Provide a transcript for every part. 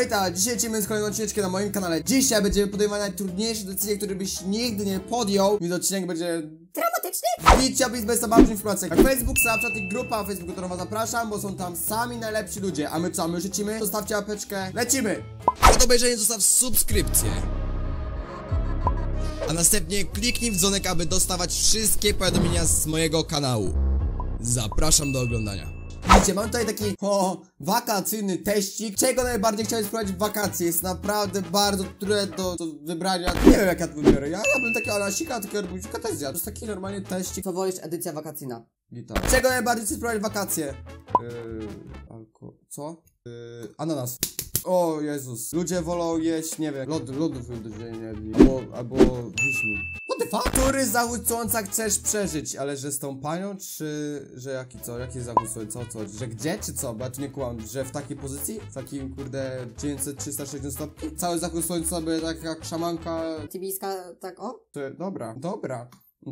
Witam! Dzisiaj lecimy z kolejnym odcineczkiem na moim kanale. Dzisiaj będziemy podejmować najtrudniejsze decyzje, które byś nigdy nie podjął. Więc odcinek będzie Dramatyczny? Wbijcie opis bez zabawnych informacji. Jak Facebook, Snapchat i grupa Facebooku, którą was zapraszam, bo są tam sami najlepsi ludzie. A my co? My życimy? Zostawcie łapeczkę. Lecimy! Pod obejrzenie zostaw subskrypcję. A następnie kliknij w dzwonek, aby dostawać wszystkie powiadomienia z mojego kanału. Zapraszam do oglądania. Widzicie, mam tutaj taki o, wakacyjny teścik. Czego najbardziej chciałem spróbować w wakacje? Jest naprawdę bardzo trudne do, do wybrania. Nie wiem jak ja to wybiorę. Ja, ja bym takiego anasika, takiego arbuzika też zjadł. To jest taki normalnie teścik. Co wolisz, edycja wakacyjna? Witam. Czego najbardziej chcesz spróbować w wakacje? Yy, alko... Co? Yy, ananas. O Jezus. Ludzie wolą jeść, nie wiem, lody, lodów ludzie nie jedli. Albo, albo wiśni. What the fuck? Który zachód słońca chcesz przeżyć? Ale że z tą panią, czy że jaki co? Jaki zachód słońca? Co? chodzi? Że gdzie, czy co? Bo ja tu nie kłam. Że w takiej pozycji? W takim, kurde, 900, 360 stopni? Cały zachód słońca by tak jak szamanka... Tibijska, tak o? Ty, dobra, dobra.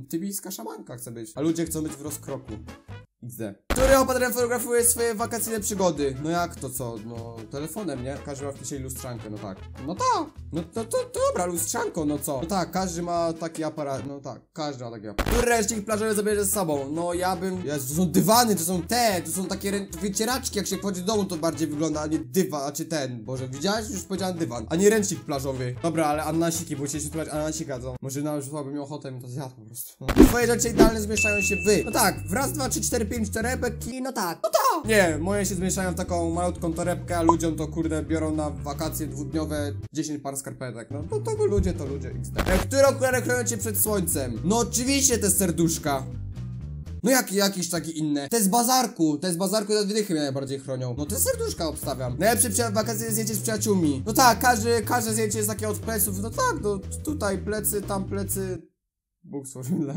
Tybijska szamanka chce być. A ludzie chcą być w rozkroku. XD. Który opatrem fotografuje swoje wakacyjne przygody? No jak to co? No telefonem, nie? Każdy ma w kieszeni lustrzankę, no tak. No tak. No to, to, to dobra, lustrzanko, no co? No tak, każdy ma taki aparat, no tak, każdy ma taki aparat. Który ręcznik plażowy zabierze ze sobą? No ja bym... Jezu, to są dywany, to są te, to są takie wycieraczki, jak się wchodzi do domu to bardziej wygląda, a nie dywan, a czy ten. Boże, widziałeś? Już powiedziałem dywan, a nie ręcznik plażowy. Dobra, ale ananasiki, bo chcieliśmy spróbować ananasika, to może nawet bym miał ochotę, to zjadł po prostu. No. Twoje rzeczy idealnie zmieszczają się w... No tak, raz, dwa, trzy, cztery, pięć torebek i no tak. nie, moje się zmieszają w taką malutką torebkę, a ludziom to kurde biorą na wakacje dwudniowe 10 par skarpetek. No to, to ludzie to ludzie XD. E, Które okulary chronią cię przed słońcem? No oczywiście te serduszka. No jak, jakieś takie inne. Te z bazarku, te z bazarku te wydychy mnie najbardziej chronią. No te serduszka obstawiam. Najlepsze przy wakacje zdjęcie z przyjaciółmi. No tak, każdy, każde zdjęcie jest takie od pleców. No tak, no tutaj plecy, tam plecy. Bóg stworzył dla...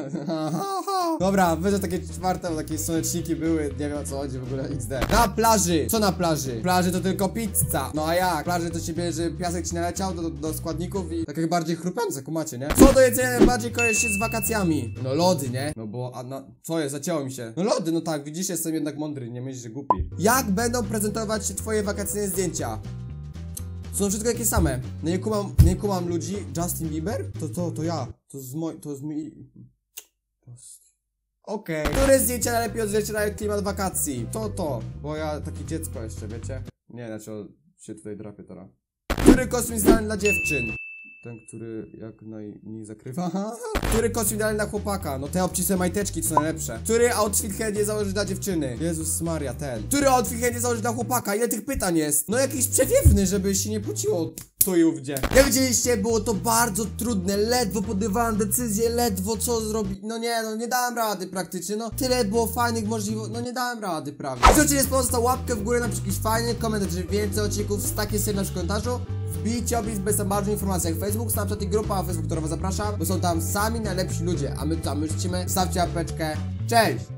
Dobra, wyżej takie czwarte, takie słoneczniki były, nie wiem o co chodzi w ogóle XD. Na plaży! Co na plaży? Plaży to tylko pizza. No a jak? Plaży to się bierze, piasek ci naleciał do, do składników i takie bardziej chrupiące, kumacie, nie? Co do jedzenia najbardziej kojarzy się z wakacjami? No lody, nie? No bo, a no, co jest? Zacięło mi się. No lody, no tak, widzisz, jestem jednak mądry, nie myślisz, że głupi. Jak będą prezentować się twoje wakacyjne zdjęcia? Są wszystko takie same. No nie kumam, nie kumam ludzi. Justin Bieber? To to, to ja. To z moj, to z mi... Okej. Które zdjęcia najlepiej odzwierciedlają klimat wakacji? To to, bo ja takie dziecko jeszcze, wiecie? Nie, znaczy o, się tutaj drapię teraz. Który kostium jest idealny dla dziewczyn? Ten, który jak najmniej zakrywa. Który kostium idealny dla chłopaka? No te obcisłe majteczki, co najlepsze. Który outfit chętnie założyć dla dziewczyny? Jezus Maria, ten. Który outfit chętnie założyć dla chłopaka? Ile tych pytań jest? No jakiś przewiewny, żeby się nie pociło tu i ówdzie. Jak widzieliście, było to bardzo trudne, ledwo podjęłam decyzję, ledwo co zrobić. No nie, no nie dałem rady praktycznie, no tyle było fajnych możliwości, no nie dałem rady prawie. Jeśli odcinek spodobał, łapkę w górę, napisz jakiś fajny komentarz, więcej odcinków z takiej serii w komentarzu. Wbijcie opis bez tam bardziej informacji jak Facebook, Snapchat i grupa na Facebook, którą was zapraszam, bo są tam sami najlepsi ludzie, a my tam już. Stawcie apeczkę. Cześć!